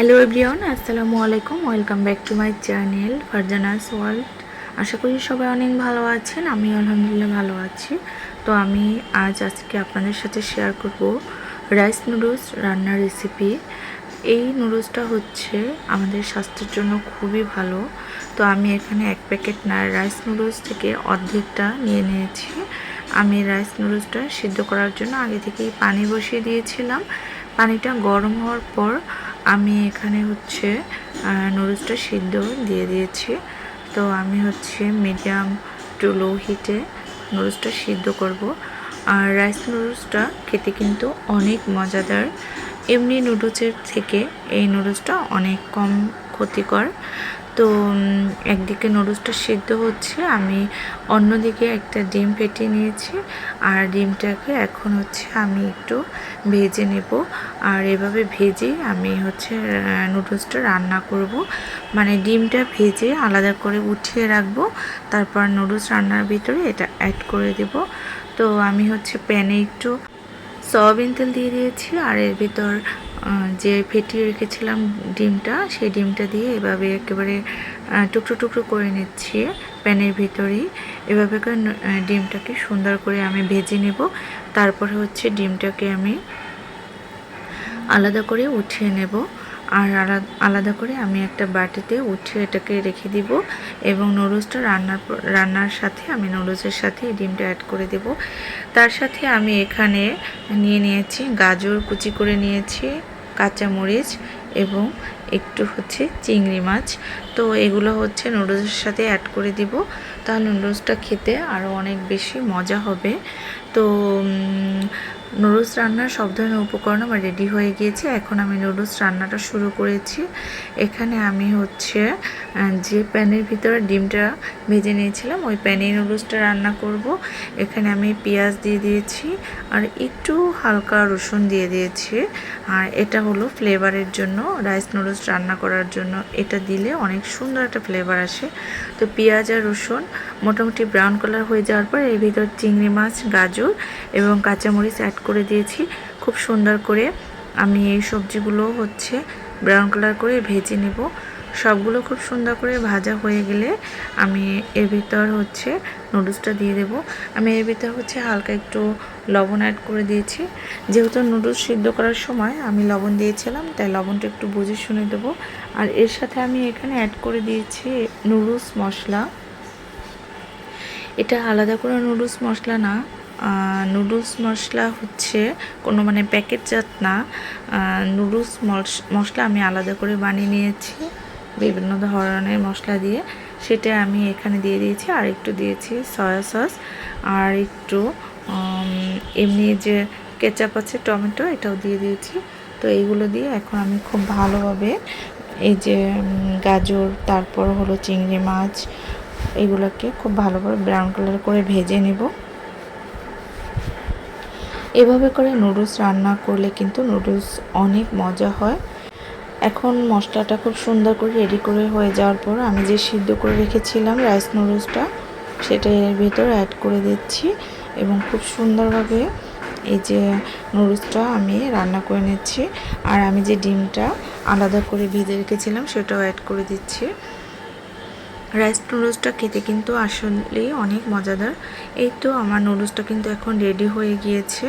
Hello everyone আসসালামু আলাইকুম welcome back to my channel Farzana's world আশা করি সবাই অনেক ভালো আছেন। আমি আলহামদুলিল্লাহ ভালো আছি। তো আমি আজ আজকে আপনাদের সাথে শেয়ার করব রাইস নুডলস রান্নার রেসিপি এই নুডলসটা হচ্ছে আমাদের স্বাস্থ্যের জন্য খুবই ভালো। তো আমি এখানে এক প্যাকেট না রাইস নুডলস থেকে অর্ধেকটা নিয়ে নিয়েছি। আমি রাইস নুডলসটা সিদ্ধ করার জন্য আগে থেকেই পানি বসিয়ে দিয়েছিলাম। পানিটা গরম হওয়ার পর আমি এখানে হচ্ছে নুডলসটা সিদ্ধ দিয়ে দিয়েছি। তো আমি হচ্ছে মিডিয়াম টু লো হিটে নুডলসটা সিদ্ধ করব। আর রাইস নুডলসটা খেতে কিন্তু অনেক মজাদার। এমনি নুডলসের থেকে এই নুডলসটা অনেক কম ক্ষতিকর। তো একদিকে নুডলসটা সিদ্ধ হচ্ছে, আমি অন্যদিকে একটা ডিম ফেটে নিয়েছি, আর ডিমটাকে এখন হচ্ছে আমি একটু ভেজে নেব। আর এভাবে ভেজে আমি হচ্ছে নুডলসটা রান্না করব। মানে ডিমটা ভেজে আলাদা করে উঠিয়ে রাখব, তারপর নুডলস রান্নার ভিতরে এটা অ্যাড করে দেব। তো আমি হচ্ছে প্যানে একটু সয়াবিন তেল দিয়ে দিয়েছি, আর এর ভিতর যে ফেটিয়ে রেখেছিলাম ডিমটা, সেই ডিমটা দিয়ে এভাবে একেবারে টুকরো টুকরো করে নিচ্ছি প্যানের ভিতরেই। এভাবে করে ডিমটাকে সুন্দর করে আমি ভেজে নেব। তারপরে হচ্ছে ডিমটাকে আমি আলাদা করে উঠিয়ে নেব। আর আলাদা করে আমি একটা বাটিতে উঠিয়ে এটাকে রেখে দিব এবং নুডলসটা রান্নার রান্নার সাথে আমি নুডলসের সাথে এই ডিমটা অ্যাড করে দেব। তার সাথে আমি এখানে নিয়ে নিয়েছি গাজর, কুচি করে নিয়েছি কাঁচামরিচ এবং একটু হচ্ছে চিংড়ি মাছ। তো এগুলো হচ্ছে নুডলসের সাথে অ্যাড করে দিব। তাহলে নুডলসটা খেতে আরও অনেক বেশি মজা হবে। তো নুডলস রান্নার সব ধরনের উপকরণ আমার রেডি হয়ে গিয়েছে। এখন আমি নুডলস রান্নাটা শুরু করেছি। এখানে আমি হচ্ছে যে প্যানের ভিতরে ডিমটা ভেজে নিয়েছিলাম, ওই প্যানে নুডলসটা রান্না করব। এখানে আমি পেঁয়াজ দিয়ে দিয়েছি আর একটু হালকা রসুন দিয়ে দিয়েছি। আর এটা হলো ফ্লেভারের জন্য, রাইস নুডলস রান্না করার জন্য। এটা দিলে অনেক সুন্দর একটা ফ্লেভার আসে। তো পেঁয়াজ আর রসুন মোটামুটি ব্রাউন কালার হয়ে যাওয়ার পর এর ভিতর চিংড়ি মাছ, গাজর এবং কাঁচামরিচ অ্যাড করে দিয়েছি। খুব সুন্দর করে আমি এই সবজিগুলো হচ্ছে ব্রাউন কালার করে ভেজে নেব। সবগুলো খুব সুন্দর করে ভাজা হয়ে গেলে আমি এর ভিতর হচ্ছে নুডলসটা দিয়ে দেব। আমি এর ভিতর হচ্ছে হালকা একটু লবণ অ্যাড করে দিয়েছি। যেহেতু নুডলস সিদ্ধ করার সময় আমি লবণ দিয়েছিলাম, তাই লবণটা একটু বুঝে শুনে দেবো। আর এর সাথে আমি এখানে অ্যাড করে দিয়েছি নুডলস মশলা। এটা আলাদা করে নুডলস মশলা না। নুডলস মশলা হচ্ছে কোনো মানে প্যাকেটজাত না। নুডলস মশলা আমি আলাদা করে বানিয়ে নিয়েছি, বিভিন্ন ধরনের মশলা দিয়ে। সেটা আমি এখানে দিয়ে দিয়েছি, আর একটু দিয়েছি সয়া সস, আর একটু এমনি যে কেচাপ আছে, টমেটো, এটাও দিয়ে দিয়েছি। তো এইগুলো দিয়ে এখন আমি খুব ভালোভাবে এই যে গাজর, তারপর হলো চিংড়ি মাছ, এগুলোকে খুব ভালোভাবে ব্রাউন কালার করে ভেজে নেব। এভাবে করে নুডলস রান্না করলে কিন্তু নুডলস অনেক মজা হয়। এখন মশলাটা খুব সুন্দর করে রেডি করে হয়ে যাওয়ার পর আমি যে সিদ্ধ করে রেখেছিলাম রাইস নুডলসটা সেটা এর ভিতর অ্যাড করে দিচ্ছি এবং খুব সুন্দরভাবে এই যে নুডলসটা আমি রান্না করে নিচ্ছি। আর আমি যে ডিমটা আলাদা করে ভেজে রেখেছিলাম, সেটাও অ্যাড করে দিচ্ছি। রাইস নুডলসটা খেতে কিন্তু আসলেই অনেক মজাদার। এই তো আমার নুডলসটা কিন্তু এখন রেডি হয়ে গিয়েছে।